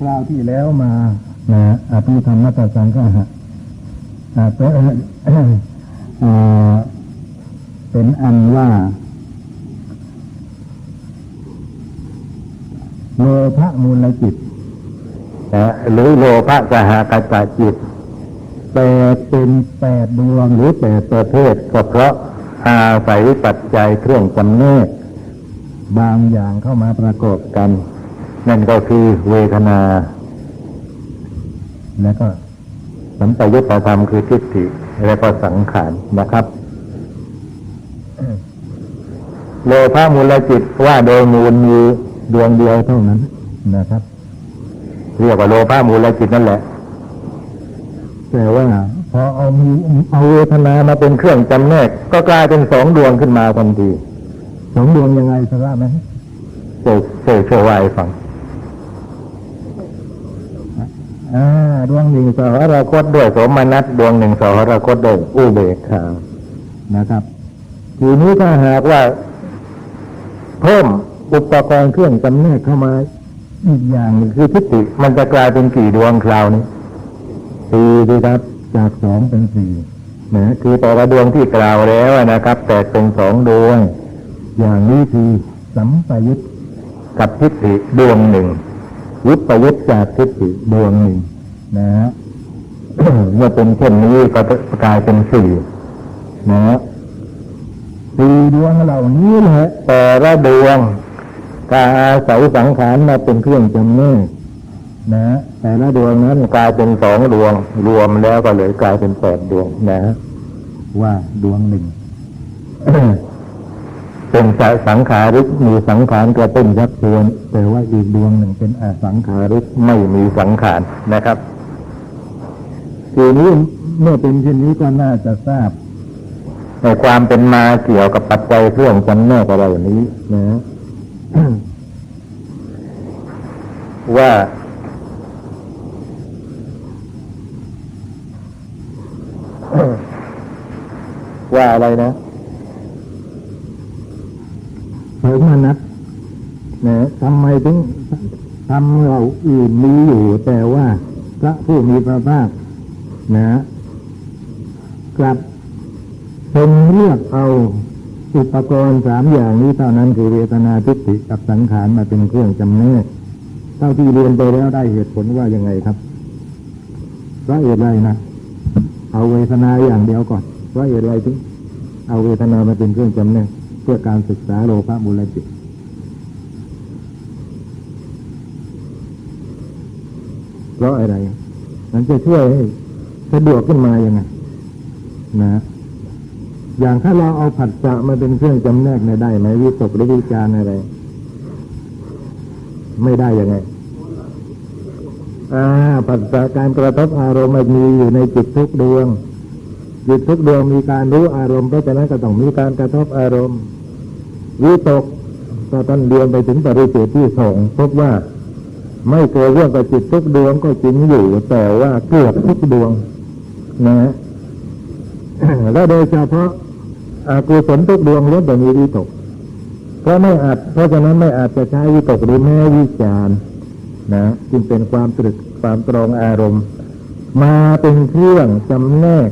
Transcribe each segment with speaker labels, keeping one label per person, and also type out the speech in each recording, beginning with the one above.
Speaker 1: คราวที่แล้วมานะอภิธรรมมัตสังฆะอ่าเป็นเป็นอันว่าโลภะมูลจิต
Speaker 2: นะหรือโลภะสหกตาจิต
Speaker 1: แปดเป็นแปดดวงหรื
Speaker 2: ออแปดประเภทก็เพราะอาศัยปัจจัยเครื่องจำเนก
Speaker 1: บางอย่างเข้ามาประกอบ
Speaker 2: กัน นั่นก็คือเวทนา
Speaker 1: แล้วก็
Speaker 2: สัมปยุตตธรรมคือทิฏฐิและก็สังขารนะครับโลภะมูลจิตว่าโดยมูลมีดวงเดียวเท่านั้น
Speaker 1: นะครับ
Speaker 2: เรียกว่าโลภะมูลจิตนั่นแหละ
Speaker 1: แต่ว่าพอเอามี
Speaker 2: เอาเวทนามาเป็นเครื่องจำแนก ก็กลายเป็นสองดวงขึ้นมาทันที
Speaker 1: สองดวงยังไงทราบไหม
Speaker 2: โชว์โชว์โชว์วายฟัง
Speaker 1: อ่า ดวงหนึ่ง
Speaker 2: สหรคตด้วยโสมนัสดวงหนึ่งสหรคตด้วยอุเบกขา
Speaker 1: นะครับ
Speaker 2: ทีนี้ถ้าหากว่า เพิ่มอุปกรณ์เครื่องจำแนกเข้ามา
Speaker 1: อีกอย่างหนึ่ง
Speaker 2: คือทิฏฐิมันจะกลายเป็นกี่ดวงคราวนี้สี่ดีครับ
Speaker 1: จากสองเป็นสี่
Speaker 2: นะคือต่ละดวงที่กล่าวแล้วนะครับ แตกเป็นสองดวง
Speaker 1: อย่างนี้คือสัมปยุต
Speaker 2: กับทิฏฐิดวงหนึ่ง วิปยุตจากทิฏฐิดวงหนึ่ง
Speaker 1: นะฮะ
Speaker 2: เมื่อเป็นเช่นนี้ก็จะกลายเป็นสี่นะ
Speaker 1: สี่ดวงเหล่านี้แหละ
Speaker 2: แต่ละดวงกาอาศัยสังขารมาเป็นเครื่องจำแนก
Speaker 1: นะ
Speaker 2: แต่ละดวงนั้นกลายเป็นสองดวง รวมแล้วก็เลยกลายเป็นแปดดวงนะ
Speaker 1: ว่าดวงหนึ่ง
Speaker 2: เป็นสังขาริกมีสังขารกระตุ้นยักเชือน
Speaker 1: แต่ว่าอีกดวงหนึ่งเป็นอสังขาร
Speaker 2: ขาริกไม่มีสังขารนะครับ
Speaker 1: ทีนี้เมื่อเป็นเช่นนี้ก็น่าจะทราบ
Speaker 2: ในความเป็นมาเกี่ยวกับปัจจัยเครื่องจำแนกอะไรอย่างนี้นะว่าว่าอะไรนะ
Speaker 1: เพิ่มมานัดนะทำไมถึงทำเราอื่นมีอยู่ แต่ว่าพระผู้มีพระภาคนะกลับเป็นเลือกเอาอุปกรณ์สามอย่างนี้เท่านั้นคือเวทนาทิฏฐิกับสังขารมาเป็นเครื่องจำแนกเท่าที่เรียนไปแล้วได้เหตุผลว่ายังไงครับเพราะเหตุไรนะเอาเวทนาอย่างเดียวก่อนเพราะเหตุไรถึงเอาเวทนามาเป็นเครื่องจำแนก เพื่อการศึกษาโลภะมูลจิตเพราะอะไร มันจะช่วยให้สะดวกขึ้นมายังไงนะ อย่างถ้าเราเอาผัสสะมาเป็นเครื่องจำแนกในได้ไหมวิตกหรือวิจารอะไร ไม่ได้ยังไงอ่าผัสสะการกระทบอารมณ์มันมีอยู่ในจิตทุกดวง จิตทุกดวงมีการรู้อารมณ์เพราะฉะนั้นก็ต้องมีการกระทบอารมณ์วิตกก็ต้องเรียนไปถึงปริเฉทที่สองพบว่าไม่เกิดเรื่องกับจิตทุกดวงก็จริงอยู่ แต่ว่าเกือบทุกดวงนะและโดยเฉพาะอากุศลทุกดวงล้วนแต่มีวิตกเพราะไม่อาจเพราะฉะนั้นไม่อาจจะใช้วิตกหรือแม้วิจารณ์นะจึงเป็นความตรึกความตรองอารมณ์ มาเป็นเครื่องจำแนก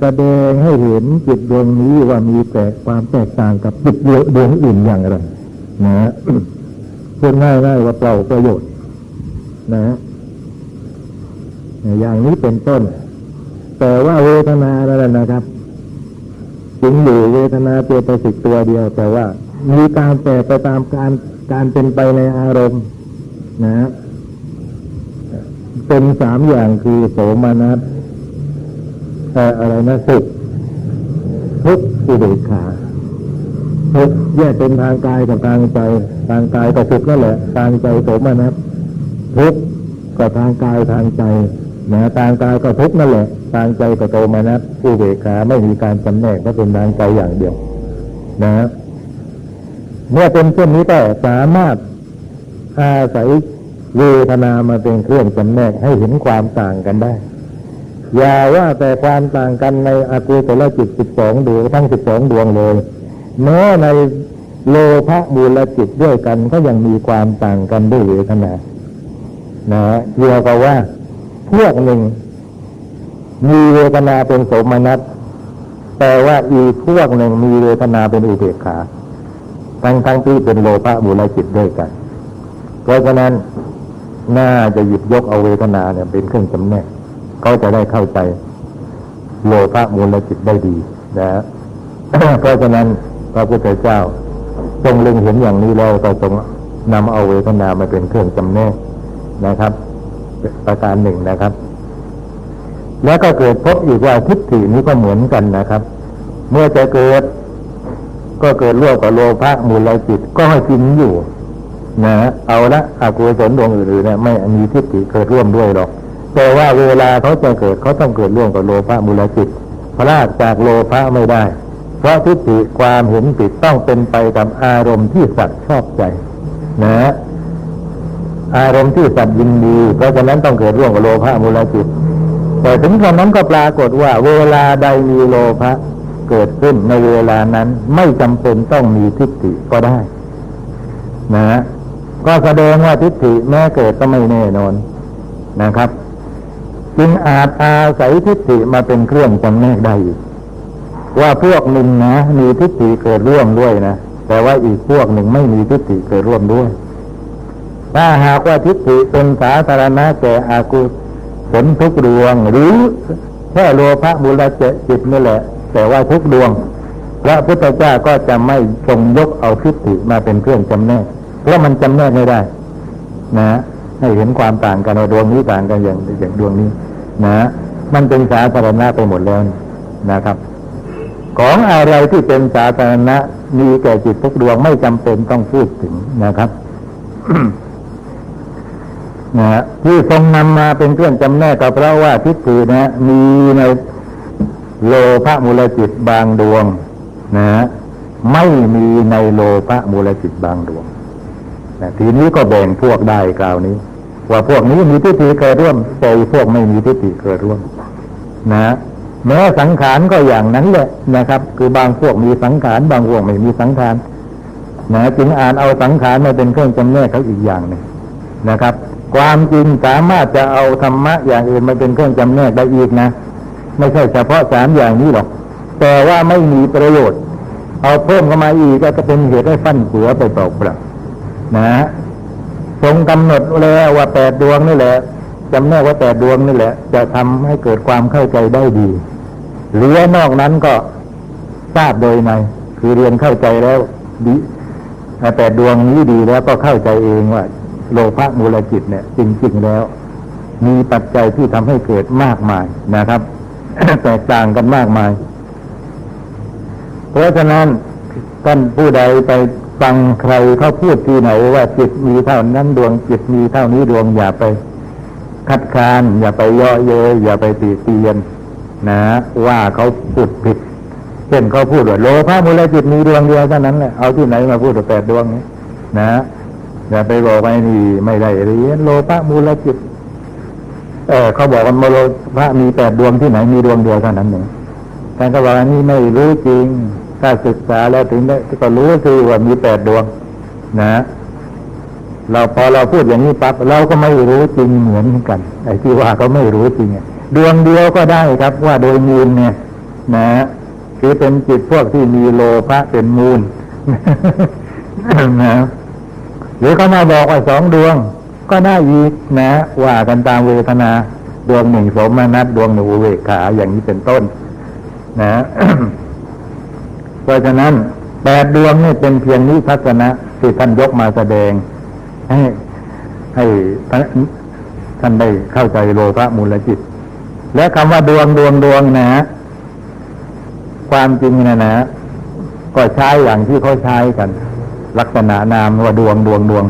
Speaker 1: แสดงให้เห็นจิตดวงนี้ว่ามีแต่ความแตกต่างกับจิตดวงอื่นอย่างไร นะพูดง่ายๆว่าเปล่าประโยชน์ นะอย่างนี้เป็นต้น แต่ว่าเวทนาแล้วนะครับจริงอยู่เวทนาตัวประสิทธิ์ตัวเดียว แต่ว่า มีการแปรไปตามการการเป็นไปในอารมณ์ นะ เป็นสามอย่างคือโสมนัส อะไรนะสุขทุกข์อุเบกขาทุกข์แยกเป็นทางกายกับทางใจ ทางกายก็สุขนั่นแหละ ทางใจโสมนัสทุกข์ก็ทางกายทางใจนะทางกายก็ทุกข์นั่นแหละ ทางใจก็โตมานัสผู้เบกขาไม่มีการจำแนกก็เป็นทางใจอย่างเดียว นะเมื่อเป็นเช่นนี้ก็สามารถอาศัยเวทนามาเป็นเครื่องจำแนกให้เห็นความต่างกันได้ อย่าว่าแต่ความต่างกันในอากุศละจิตสิบสองดวงทั้งสิบสองดวงเลยแม้ในโลภะมูลจิตด้วยกันก็ยังมีความต่างกันด้วยเวทนา
Speaker 2: นะเกี่ยวกับว่าพวกหนึ่ง มีเวทนาเป็นโสมนัสแต่ว่าอีกพวกหนึ่งมีเวทนาเป็นอุเบกขาทั้งทั้งที่เป็นโลภะมูลจิตด้วยกัน เพราะฉะนั้นน่าจะหยิบยกเอาเวทนาเนี่ยเป็นเครื่องจำแนก เขาจะได้เข้าใจโลภะมูลจิตได้ดีนะฮะเพราะฉะนั้นพระพุทธเจ้า ทรงเล็งเห็นอย่างนี้แล้วก็ทรงนำเอาเวทนามาเป็นเครื่องจำแนกนะครับ ประการหนึ่งนะครับ แล้วก็เกิดพบอีกว่าทิฏฐินี้ก็เหมือนกันนะครับ เมื่อจะเกิด ก็เกิดร่วมกับโลภะมูลจิตก็ให้กินอยู่ นะเอาละอากุศลดวงอื่นๆเนี่ยไม่มีทิฏฐิเกิดร่วมด้วยหรอก แต่ว่าเวลาเขาจะเกิดเขาต้องเกิดร่วมกับโลภะมูลจิตพลากจากโลภะไม่ได้ เพราะทิฏฐิความเห็นผิดต้องเป็นไปกับอารมณ์ที่สัตว์ชอบใจ นะ อารมณ์ที่สัตว์ยินดี เพราะฉะนั้นต้องเกิดร่วมกับโลภะมูลจิต แต่ถึงกระนั้นก็ปรากฏว่า เวลาใดมีโลภะเกิดขึ้นในเวลานั้นไม่จำเป็นต้องมีทิฏฐิก็ได้นะฮะก็แสดงว่าทิฏฐิแม้เกิดก็ไม่แน่นอนนะครับ จึงอาจอาศัยทิฏฐิมาเป็นเครื่องจำแนกได้อีกว่าพวกหนึ่งนะ มีทิฏฐิเกิดร่วมด้วยนะแต่ว่าอีกพวกหนึ่งไม่มีทิฏฐิเกิดร่วมด้วย ถ้าหากว่าทิฏฐิเป็นสาธารณะแก่อากุศลทุกดวง หรือแค่โลภะบุรเจจิตนี่แหละ แต่ว่าทุกดวงพระพุทธเจ้าก็จะไม่ทรงยกเอาทิฏฐิมาเป็นเครื่องจำแนกเพราะมันจำแนกไม่ได้ นะ ให้เห็นความต่างกันว่าดวงนี้ต่างกันอย่างอย่างดวงนี้ นะ มันเป็นสาธารณะไปหมดแล้วนะครับ ของอะไรที่เป็นสาธารณะมีแก่จิตทุกดวงไม่จำเป็นต้องพูดถึงนะครับนะฮะที่ทรงนำมาเป็นเครื่องจำแนกก็เพราะว่าทิฏฐินะมีในโลภะมูลจิตบางดวงนะฮะไม่มีในโลภะมูลจิตบางดวงนะทีนี้ก็แบ่งพวกได้กล่าวนี้ ว่าพวกนี้มีทิฏฐิเกิดร่วมแต่อีกพวกไม่มีทิฏฐิเกิดร่วม นะแม้สังขารก็อย่างนั้นแหละนะครับ คือบางพวกมีสังขารบางพวกไม่มีสังขารนะจึงอ่านเอาสังขารมาเป็นเครื่องจำแนกเขาอีกอย่างหนึ่งนะครับ ความจริงสามารถจะเอาธรรมะอย่างอื่นมาเป็นเครื่องจำแนกได้อีกนะ ไม่ใช่เฉพาะสามอย่างนี้หรอก แต่ว่าไม่มีประโยชน์ เอาเพิ่มเข้ามาอีกก็จะเป็นเหตุให้ฟันเสือไปเปล่าๆนะ ทรงกำหนดแล้วว่าแปดดวงนี่แหละจำแนกว่าแปดดวงนี่แหละ จะทำให้เกิดความเข้าใจได้ดีเหลือนอกนั้นก็ทราบโดยในคือเรียนเข้าใจแล้วดีแต่ดวงนี้ดีแล้วก็เข้าใจเองว่า โลภะมูลจิตเนี่ย จริง ๆแล้ว มีปัจจัยที่ทำให้เกิดมากมายนะครับ แตกต่างกันมากมาย เพราะฉะนั้นท่านผู้ใดไป ฟังใครเขาพูดที่ไหนว่าจิตมีเท่านั้นดวงจิตมีเท่านี้ดวงอย่าไป คัดค้าน อย่าไปย่อเย้ยอย่าไปตีเตียน นะ ว่าเขาพูดผิดเช่นเขาพูดว่าโลภะมูลจิตมีดวงเดียวเท่านั้นแหละเอาที่ไหนมาพูดว่าแปดดวงนี้นะอย่าไปบอกไปนี่ไม่ได้เรียนโลภะมูลจิตเออเขาบอกว่าโลภะมีแปดดวงที่ไหนมีดวงเดียวเท่านั้นเองแต่ก็บอกว่านี่ไม่รู้จริง ถ้าศึกษาแล้วถึงได้ก็รู้คือว่ามีแปดดวง นะ เราพอเราพูดอย่างนี้ปั๊บเราก็ไม่รู้จริงเหมือนกันไอ้ที่ว่าเขาไม่รู้จริงดวงเดียวก็ได้ครับ ว่าโดยมูลเนี่ย นะคือเป็นจิตพวกที่มีโลภะเป็นมูลนะหรือเขามาบอกว่าสองดวง ก็ได้อีกนะ ว่ากันตามเวทนา ดวงหนึ่งสมนัตดวงหนึ่งอุเวกขาอย่างนี้เป็นต้น นะ เพราะฉะนั้นแปดดวงนี่เป็นเพียงนิทัศนะที่ท่านยกมาแสดง ให้ให้ท่านได้เข้าใจโลภะมูลจิต และคำว่าดวงดวงดวงนะ ความจริงนะนะ ก็ใช้อย่างที่เขาใช้กัน ลักษณะนามว่าดวงดวงดวง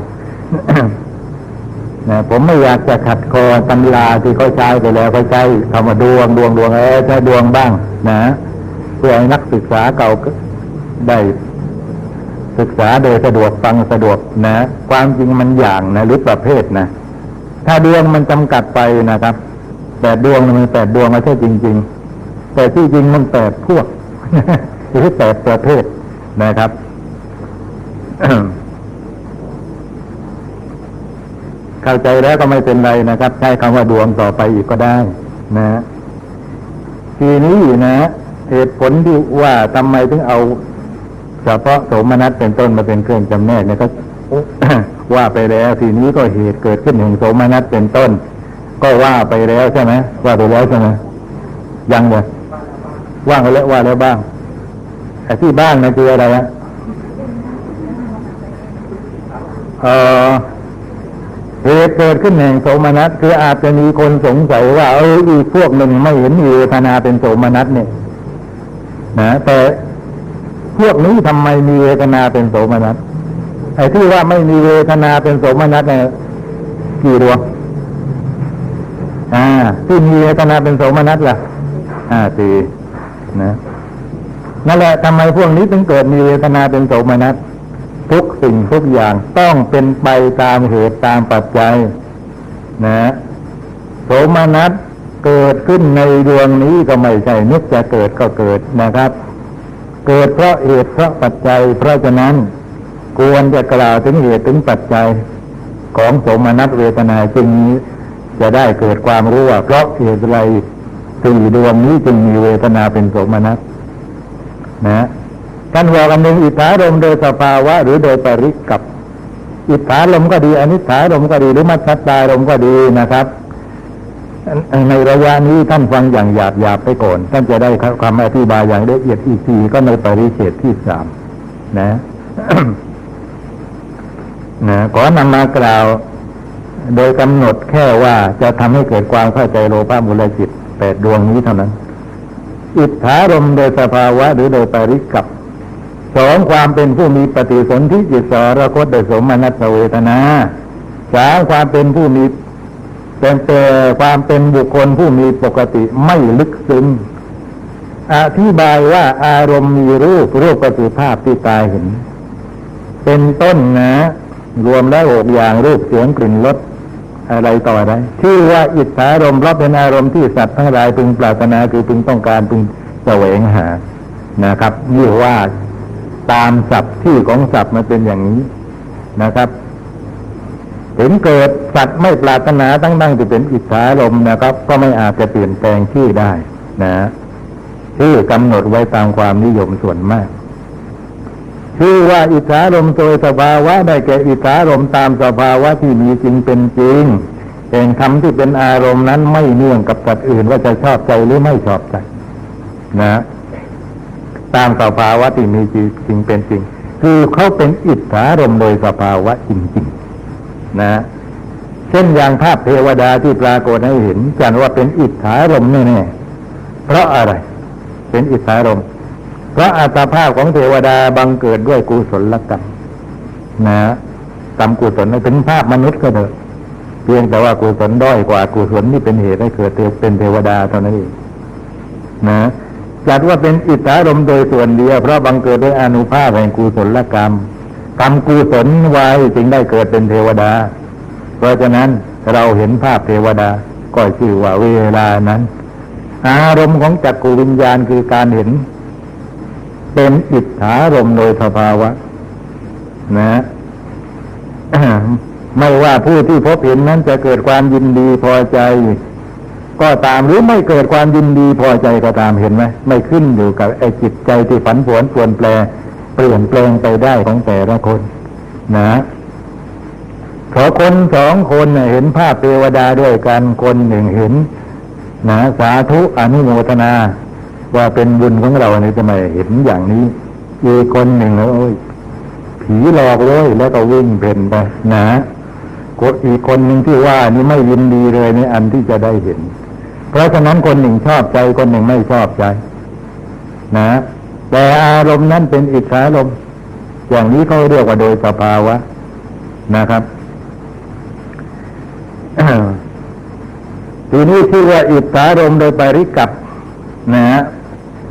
Speaker 2: นะผมไม่อยากจะขัดคอตำราที่เขาใช้ไปแล้วเขาใช้คำว่าดวงดวงดวงเออใช้ดวงบ้าง นะ พื่อให้นักศึกษาเก่าได้ศึกษาโดยสะดวกฟังสะดวกนะ ความจริงมันอย่างนะ หรือประเภทนะ ถ้าดวงมันจำกัดไปนะครับแปดดวงมันแปดดวงไม่ใช่จริง ๆ แต่ที่จริงมันแปดพวกหรือแปดประเภทนะครับเข้าใจแล้วก็ไม่เป็นไรนะครับ ใช้คำว่าดวงต่อไปอีกก็ได้ นะทีนี้นะ เหตุผลที่ว่าทำไมถึงเอาเฉพาะโสมนัสเป็นต้นมาเป็นเครื่องจำแนกเนี่ยก็ว่าไปแล้วทีนี้ก็เหตุเกิดขึ้นแห่งโสมนัสเป็นต้น ก็ว่าไปแล้วใช่ไหมว่าไปแล้วใช่ไหมยังเลยว่างไปแล้วว่าแล้วบ้างไอ้ที่บ้างนะคืออะไรอะเออเหตุเกิดขึ้นแห่งโสมนัสคืออาจจะมีคนสงสัยว่าเอออีกพวกหนึ่งไม่เห็นมีเวทนาเป็นโสมนัสเนี่ย นะแต่พวกนี้ทำไมมีเวทนาเป็นโสมนัสไอ้ที่ว่าไม่มีเวทนาเป็นโสมนัสเนี่ยกี่ดวงอ่า ที่มีเวทนาเป็นโสมนัสล่ะห้าสี่นะนั่นแหละทำไมพวกนี้ถึงเกิดมีเวทนาเป็นโสมนัสทุกสิ่งทุกอย่างต้องเป็นไปตามเหตุตามปัจจัย นะโสมนัส เกิดขึ้นในดวงนี้ก็ไม่ใช่นึกจะเกิดก็เกิดนะครับ เกิดเพราะเหตุเพราะปัจจัย เพราะฉะนั้นควรจะกล่าวถึงเหตุถึงปัจจัยของสมนัสเวทนาจึงจะได้เกิดความรู้ว่าเพราะเหตุอะไรสี่ดวงนี้จึงมีเวทนาเป็นสมนัสนะท่านบอกอันหนึ่งอิทธารมโดยสภาวะ หรือโดยปริกับ อิทธารมก็ดีอนิจฐารมก็ดีหรือมัชฌตารมก็ดีนะครับ ในระยะนี้ท่านฟังอย่างหยาบหยาบๆไปก่อน ท่านจะได้คำอธิบายอย่างละเอียดอีกทีก็ในปริเฉดที่สามนะนะขอนำมากล่าว โดยกำหนดแค่ว่าจะทำให้เกิดความเข้าใจโลภะมูลจิตแปดดวงนี้เท่านั้น อิทธารมโดยสภาวะหรือโดยปริกับสองความเป็นผู้มีปฏิสนธิจิตสารคตโดยสมนัสเวทนาสามความเป็นผู้มี เป็นแต่ความเป็นบุคคลผู้มีปกติไม่ลึกซึ้งอธิบายว่าอารมณ์มีรูปรูปก็คือภาพที่ตาเห็น เป็นต้นนะ รวมแล้วหกอย่างรูปเสียงกลิ่นรสอะไรต่ออะไรชื่อว่าอิทธารมณ์เพราะเป็นอารมณ์ที่สัตว์ทั้งหลายพึงปรารถนาคือพึงต้องการพึงแสวงหานะครับนี่ว่าตามศัพท์ที่ของศัพท์มันเป็นอย่างนี้นะครับ ถึงเกิดสัตว์ไม่ปรารถนาตั้งตั้งที่เป็นอิทธารมนะครับ ก็ไม่อาจจะเปลี่ยนแปลงชื่อได้นะชื่อกำหนดไว้ตามความนิยมส่วนมาก ชื่อว่าอิทธารมโดยสภาวะได้แก่อิทธารมตามสภาวะที่มีจริงเป็นจริงเป็นคำที่เป็นอารมณ์นั้นไม่เนื่องกับสัตว์อื่นว่าจะชอบใจหรือไม่ชอบใจ นะ ตามสภาวะที่มีจริงเป็นจริง คือเขาเป็นอิทธารมโดยสภาวะจริงๆ นะเช่นอย่างภาพเทวดาที่ปรากฏให้เห็นกันว่าเป็นอิทธารมแน่ๆเพราะอะไร เป็นอิทธารมเพราะอัตภาพของเทวดาบังเกิดด้วยกุศลกรรมนะกรรมกุศลเป็นภาพมนุษย์ก็เถอะเพียงแต่ว่ากุศลด้อยกว่ากุศลนี่เป็นเหตุให้เกิดเป็นเทวดาเท่านั้นเองนะจัดว่าเป็นอิทธารมโดยส่วนเดียวเพราะบังเกิดด้วยอนุภาพแห่งกุศลกรรม กรรมกุศลไว้จึงได้เกิดเป็นเทวดา เพราะฉะนั้นเราเห็นภาพเทวดาก็ชื่อว่าเวลานั้น อารมณ์ของจักรวิญญาณคือการเห็น เป็นอิทธารมโดยสภาวะ นะไม่ว่าผู้ที่พบเห็นนั้นจะเกิดความยินดีพอใจ ก็ตามหรือไม่เกิดความยินดีพอใจก็ตามเห็นไหมไม่ขึ้นอยู่กับไอ้จิตใจที่ฝันผวนปวนแปร ปลี่ยนแปลงไปได้ของแต่ละคนนะขอคนสองคนเห็นภาพเทวดาด้วยกันคนหนึ่งเห็นนะสาธุอนุโมทนา ว่าเป็นบุญของเราในสมัยเห็นอย่างนี้อีกคนหนึ่งแล้วโอ้ยผีหลอกเลยแล้วก็วิ่งเพ่นไปนะกดอีกคนหนึ่งที่ว่านี่ไม่ยินดีเลยในอันที่จะได้เห็น เพราะฉะนั้นคนหนึ่งชอบใจคนหนึ่งไม่ชอบใจ นะ แต่อารมณ์นั้นเป็นอิทธารมอย่างนี้เขาเรียกว่าโดยสภาวะนะครับทีนี้ชื่ว่าอิทธารมโดยปริกับนะฮะ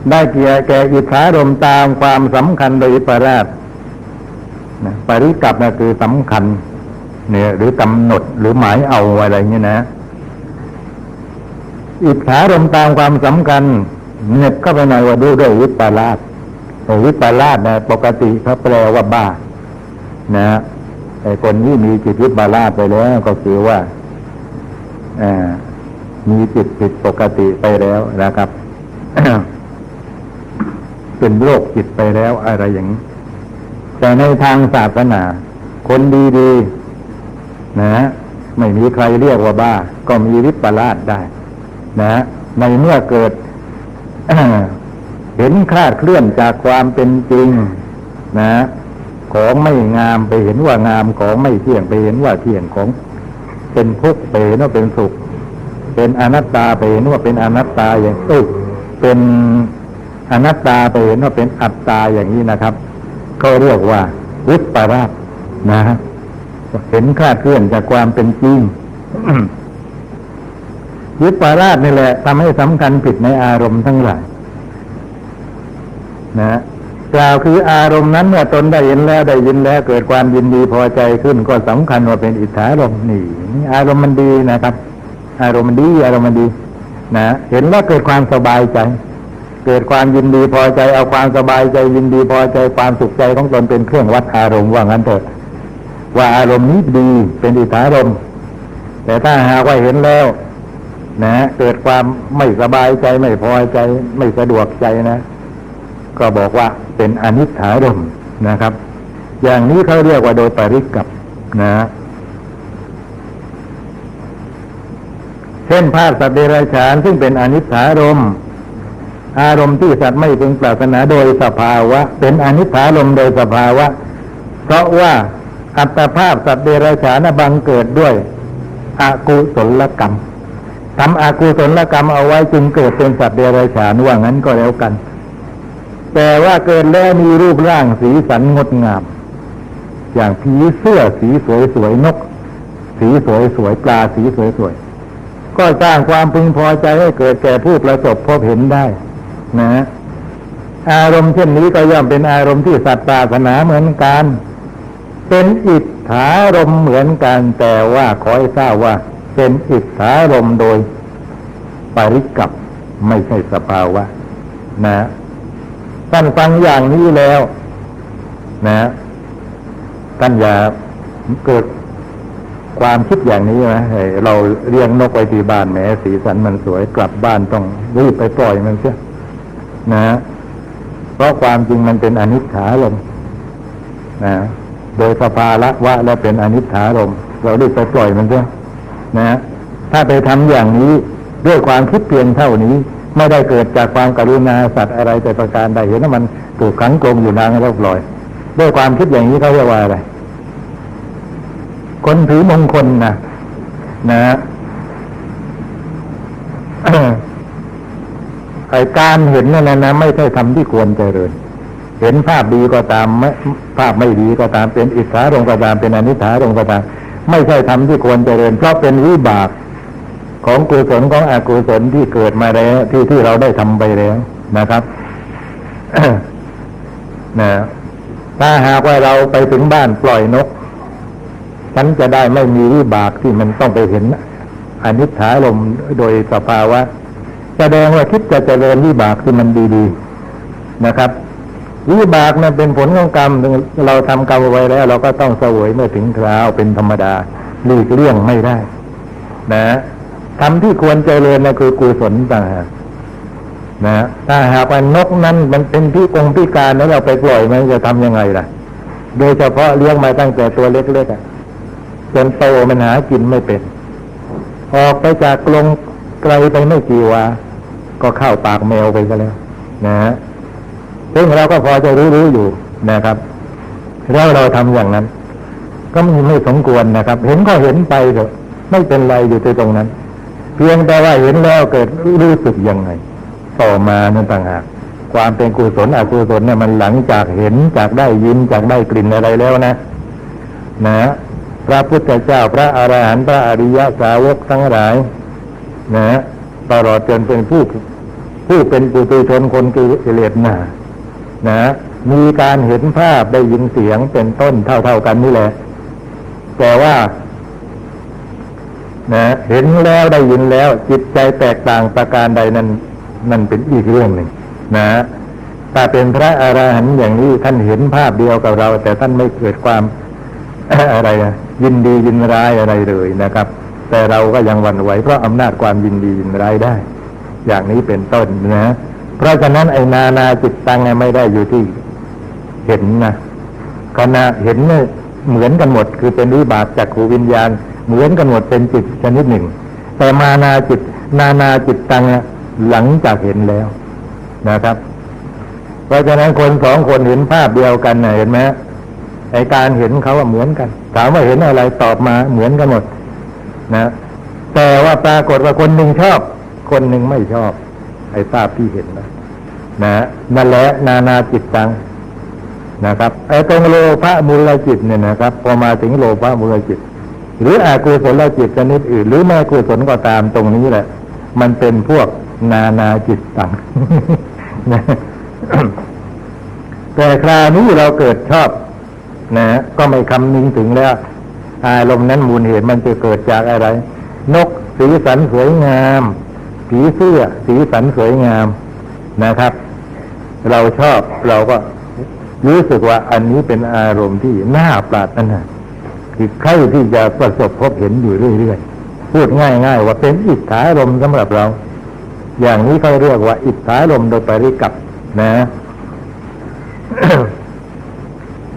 Speaker 2: ได้เกี่ยแก่อิทธารมตามความสำคัญโดยปราดนะปริกับนะคือสำคัญ เนี่ย หรือกำหนดหรือหมายเอาอะไรเงี้ยนะ อิทธารมตามความสำคัญเน็บเข้าไปหน่อยว่าดูด้วยวิปลาสแต่ วิปลาสนะปกติเขาแปลว่าบ้า นะไอ้คนที่มีจิตวิปลาสไปแล้วก็คือว่าอ่ามีจิตผิดปกติไปแล้วนะครับเป็นโรคจิตไปแล้วอะไรอย่างนี้แต่ในทางศาสนา คนดีๆนะไม่มีใครเรียกว่าบ้า ก็มีวิปลาสได้ นะในเมื่อเกิด เห็นคลาดเคลื่อนจากความเป็นจริงนะ ของไม่งามไปเห็นว่างามของไม่เที่ยงไปเห็นว่าเที่ยงของ เป็นทุกข์ไปเห็นว่าเป็นสุข เป็นอนัตตาไปเห็นว่าเป็นอนัตตาอย่างเอยเป็นอนัตตาไปเห็นว่าเป็นอัตตาอย่างนี้นะครับก็เรียกว่าวิปลาสนะฮะเห็นคลาดเคลื่อนจากความเป็นจริงวิปลาสนี่แหละทำให้สำคัญผิดในอารมณ์ทั้งหลาย นะกล่าวคืออารมณ์นั้นเมื่อตนได้เห็นแล้วได้ยินแล้วเกิดความยินดีพอใจขึ้น ก็สำคัญว่าเป็นอิทธารมณ์นี่นี่อารมณ์มันดีนะครับ อารมณ์มันดีอารมณ์มันดี นะเห็นแล้วเกิดความสบายใจ เกิดความยินดีพอใจเอาความสบายใจยินดีพอใจความสุขใจของตนเป็นเครื่องวัดอารมณ์ว่างั้นเถอะ ว่าอารมณ์นี้ดีเป็นอิทธารมณ์แต่ถ้าหากว่าเห็นแล้ว นะ เกิดความไม่สบายใจไม่พอใจ ไม่สะดวกใจนะ ก็บอกว่าเป็นอนิจฐารมนะครับ อย่างนี้เขาเรียกว่าโดยปริกับนะเช่นภาพสัตว์เดรัจฉานซึ่งเป็นอนิจฐารมอารมณ์ที่สัตว์ไม่พึงปรารถนาโดยสภาวะ เป็นอนิจฐารมโดยสภาวะ เพราะว่าอัตภาพสัตว์เดรัจฉานบังเกิดด้วยอกุศลกรรมทำอกุศลกรรมเอาไว้จึงเกิดเป็นสัตว์เดรัจฉานว่างั้นก็แล้วกัน แต่ว่าเกิดแล้วมีรูปร่างสีสันงดงาม อย่างผีเสื้อสีสวยสวยนก สีสวยสวยปลาสีสวยสวยก็สร้างความพึงพอใจให้เกิดแก่ผู้ประสบพบเห็นได้ นะ อารมณ์เช่นนี้ก็ย่อมเป็นอารมณ์ที่สัตว์ปรารถนาเหมือนกัน เป็นอิทธารมณ์เหมือนกันแต่ว่าขอให้ทราบว่า เป็นอิทธารมณ์โดยปริกับไม่ใช่สภาวะ นะ ท่านฟังอย่างนี้แล้ว นะท่านอย่าเกิดความคิดอย่างนี้นะเราเลี้ยงนกไว้ที่บ้านแหมสีสันมันสวยกลับบ้านต้องรีบไปปล่อยมันเสียนะเพราะความจริงมันเป็นอนิจฐารมนะโดยสภาละวะแล้วเป็นอนิจฐารมเรารีบไปปล่อยมันเสียนะถ้าไปทำอย่างนี้ด้วยความคิดเพียงเท่านี้ ไม่ได้เกิดจากความกรุณาสัตว์อะไรแต่ประการใดเห็นว่ามันถูกขังกลมอยู่นานแล้วปล่อย ด้วยความคิดอย่างนี้เขาเรียกว่าอะไร คนถือมงคลนะนะไอการเห็นนั่นนะนะไม่ใช่ทำที่ควรเจริญ เห็นภาพดีก็ตามไม่ภาพไม่ดีก็ตามเป็นอิทธารงก็ตามเป็นอนิถารงก็ตามไม่ใช่ทำที่ควรเจริญ เพราะเป็นวิบาก ของกุศลของอกุศลที่เกิดมาแล้วที่ที่เราได้ทำไปแล้วนะครับนะถ้าหากว่าเราไปถึงบ้านปล่อยนกฉันจะได้ไม่มีวิบากที่มันต้องไปเห็นอนิจฐารมโดยสภาวะแสดงว่าคิดจะเจริญวิบากที่มันดีๆนะครับวิบากนั้นเป็นผลของกรรมเราทำกรรมไว้แล้ว เราก็ต้องเสวยเมื่อถึงคราวเป็นธรรมดาหลีกเลี่ยงไม่ได้ นะ ทำที่ควรเจริญนะคือกุศลต่างหากนะถ้าหากว่านกนั้นมันเป็นพี่กงพิการแล้วเราไปปล่อยมันจะทำยังไงล่ะ โดยเฉพาะเลี้ยงมาตั้งแต่ตัวเล็กๆอะจนโตมันหากินไม่เป็น ออกไปจากกรงไกลไปไม่กี่วาก็เข้าปากแมวไปก็แล้ว นะฮะซึ่งเราก็พอจะรู้ๆอยู่นะครับ แล้วเราทำอย่างนั้น ก็ไม่ไม่สมควรนะครับ เห็นก็เห็นไปเถอะไม่เป็นไรอยู่ที่ตรงนั้น พียงแต่ว่าเห็นแล้วเกิดรู้สึกยังไง ต่อมานั่นต่างหากความเป็นกุศลอกุศลเนี่ยมันหลังจากเห็นจากได้ยินจากได้กลิ่นอะไรแล้วนะ นะพระพุทธเจ้าพระอรหันต์พระอริยสาวกทั้งหลายนะตลอดจนเป็นผู้ผู้เป็นปุถุชนคนกิเลสหนานะมีการเห็นภาพได้ยินเสียงเป็นต้นเท่าๆกันนี่แหละ แต่ว่า นะเห็นแล้วได้ยินแล้ว จิตใจแตกต่างประการใดนั้นนั่นเป็นอีกเรื่องหนึ่งนะถ้าเป็นพระอรหันต์อย่างนี้ท่านเห็นภาพเดียวกับเรา แต่ท่านไม่เกิดความอะไรยินดียินร้ายอะไรเลยนะครับ แต่เราก็ยังหวั่นไหวเพราะอำนาจความยินดียินร้ายได้ อย่างนี้เป็นต้นนะเพราะฉะนั้นไอ้นานาจิตตังไม่ได้อยู่ที่เห็นนะขณะเห็นเนี่ยเหมือนกันหมด คือเป็นวิบากจากขูวิญญาณ เหมือนกันหมดเป็นจิตชนิดหนึ่ง แต่มานาจิต นานาจิตตังหลังจากเห็นแล้วนะครับ เพราะฉะนั้นคนสองคนเห็นภาพเดียวกันนะเห็นไหมไอการเห็นเขาว่าเหมือนกัน ถามว่าเห็นอะไรตอบมาเหมือนกันหมด นะ แต่ว่าปรากฏว่าคนหนึ่งชอบ คนหนึ่งไม่ชอบ ไอ้ภาพที่เห็นนะนะนั่นแหละนานาจิตตังนะครับไอ้ตรงโลภะมูลจิตเนี่ยนะครับ พอมาถึงโลภะมูลจิต หรืออากุศลจิตชนิดอื่น หรือแม่กุศลก็ตามตรงนี้แหละ มันเป็นพวกนานาจิตตังแต่คราวนี้เราเกิดชอบนะก็ไม่คำนึงถึงแล้ว อารมณ์นั้นมูลเหตุมันจะเกิดจากอะไร นกสีสันสวยงาม ผีเสื้อสีสันสวยงามนะครับ เราชอบเราก็รู้สึกว่าอันนี้เป็นอารมณ์ที่น่าปรารถนา คือใครที่จะประสบพบเห็นอยู่เรื่อยๆ พูดง่ายๆ ว่าเป็นอิทธารมณ์สำหรับเรา อย่างนี้เขาเรียกว่า อิทธารมโดยปริกับนะ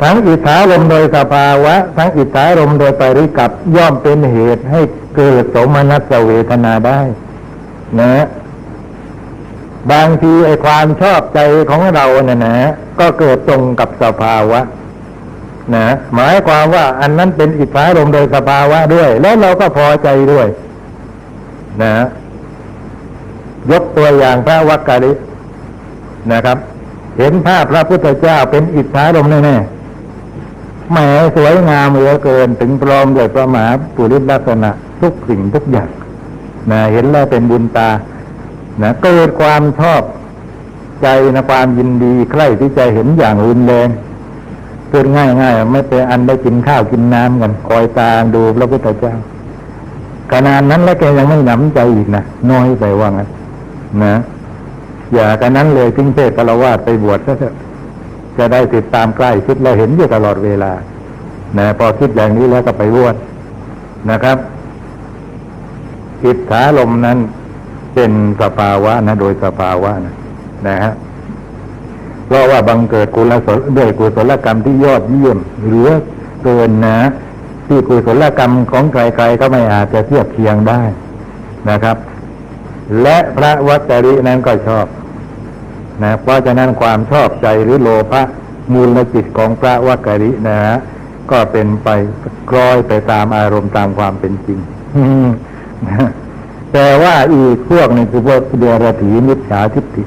Speaker 2: ทั้งอิทธารมโดยสภาวะ ทั้งอิทธารมโดยปริกับย่อมเป็นเหตุให้เกิดสมนัสเวทนาได้ นะ บางทีไอความชอบใจของเราเนี่ยนะ ก็เกิดตรงกับสภาวะ นะหมายความว่าอันนั้นเป็นอิทธารมโดยสภาวะด้วย แล้วเราก็พอใจด้วย นะ ยกตัวอย่างพระวักกะลินะครับ เห็นภาพพระพุทธเจ้าเป็นอิทธารมแน่ๆแหมสวยงามเหลือเกินถึงพร้อมด้วยพระมหาปุริลักษณะ ทุกสิ่งทุกอย่างนะเห็นแล้วเป็นบุญตา นะเกิดความชอบใจนะความยินดีใคร่ที่จะเห็นอย่างรุนแรง พูดง่ายๆไม่เป็นอันได้กินข้าวกินน้ำกันคอยตามดูพระพุทธเจ้าขนาดนั้นแล้วแกยังไม่หนำใจอีกนะน้อยไปว่างั้นนะอย่ากันนั้นเลยทิ้งเพศกละวาดไปบวชซะจะได้ติดตามใกล้ชิดและเห็นอยู่ตลอดเวลานะพอคิดอย่างนี้แล้วก็ไปบวชนะครับอิทธาลมนั้นเป็นสภาวะนะ โดยสภาวะนะนะฮะ เพราะว่าบังเกิดกุศลด้วยกุศลกรรมที่ยอดเยี่ยมเหลือเกินนะ ที่กุศลกรรมของใครๆก็ไม่อาจจะเทียบเคียงได้นะครับ และพระวัตรินั้นก็ชอบนะเพราะฉะนั้นความชอบใจหรือโลภะมูลจิตของพระวักรินะฮะก็เป็นไปกลอยไปตามอารมณ์ตามความเป็นจริงแต่ว่าอีกพวกหนึงคือพวกเดรัจฉีมิจฉาทิฏฐิ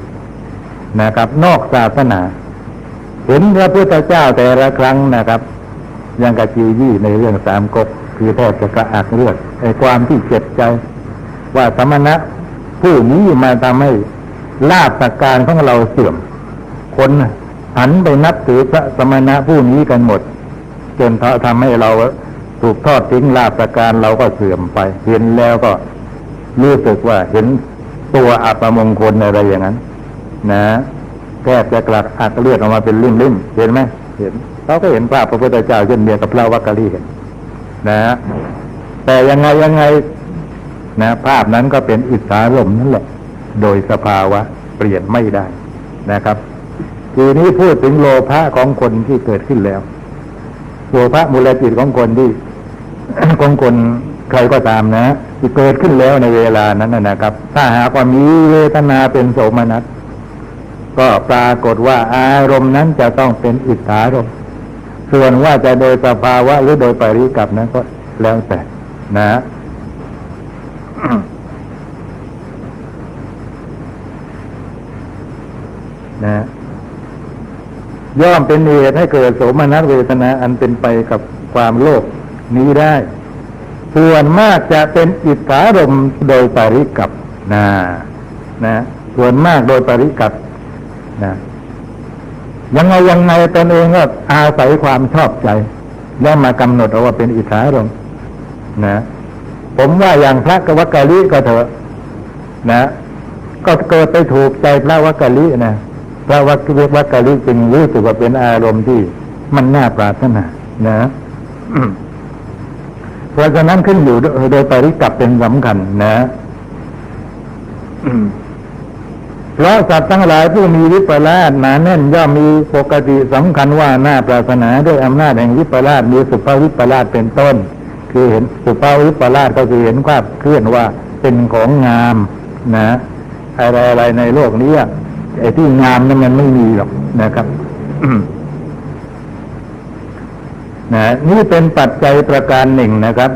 Speaker 2: นะครับ นอกศาสนา เห็นพระพุทธเจ้าแต่ละครั้งนะครับยังกะจียี่ในเรื่องสามก๊กคือแทบจะกระอักเลือดไอ้ความที่เจ็บใจ ว่าสมณะผู้นี้มาทำให้ลาบสักการของเราเสื่อม คนหันไปนับถือพระสมณะผู้นี้กันหมด จนทำให้เราถูกทอดทิ้งลาบสักการเราก็เสื่อมไป เห็นแล้วก็รู้สึกว่าเห็นตัวอัปมงคลอะไรอย่างนั้น นะแทบจะกลักอักเลือดออกมาเป็นริ่มๆเห็นไหมเห็นเขาก็เห็นภาพพระพุทธเจ้าเช่นเดียวกับพระวักกะลีเห็นนะแต่ยังไงยังไงนะภาพนั้นก็เป็นอิสารมนั่นแหละ โดยสภาวะ เปลี่ยนไม่ได้นะครับ ทีนี้พูดถึงโลภะของคนที่เกิดขึ้นแล้ว โลภะมูลจิตของคนที่ของคนใครก็ตามนะที่เกิดขึ้นแล้วในเวลานั้นนะนะครับ ถ้าหากว่ามีเวทนาเป็นโสมนัส ก็ปรากฏว่าอารมณ์นั้นจะต้องเป็นอิทธารมณ์ส่วนว่าจะโดยสภาวะหรือโดยปริกับนั้นก็แล้วแต่นะนะย่อมเป็นเหตุให้เกิดโสมนัสเวทนาอันเป็นไปกับความโลภนี้ได้ ส่วนมากจะเป็นอิทธารมณ์โดยปริกับนะนะส่วนมากโดยปริกับ นะยังไงยังไงตนเองก็อาศัยความชอบใจ แล้วมากำหนดเอาว่าเป็นอิทธารมณ์นะผมว่าอย่างพระกวักกะลิก็เถอะนะ ก็เกิดไปถูกใจพระวักกะลินะพระวักวักกะลิจึงรู้สึกว่าเป็นอารมณ์ที่มันน่าปรารถนานะเพราะฉะนั้นขึ้นอยู่โดยปริกับเป็นสำคัญนะ เพราะสัตว์ทั้งหลายผู้มีวิปลาสหนาแน่นย่อมมีปกติสำคัญว่าหน้าปรารถนาด้วยอำนาจแห่งวิปลาสมีสุภาวิปลาสเป็นต้น คือเห็นสุภาวิปลาสก็คือเห็นความเคลื่อนว่าเป็นของงามนะอะไรอะไรในโลกนี้ไอ้ที่งามนั้นมันไม่มีหรอกนะครับนะนี่เป็นปัจจัยประการหนึ่งนะครับ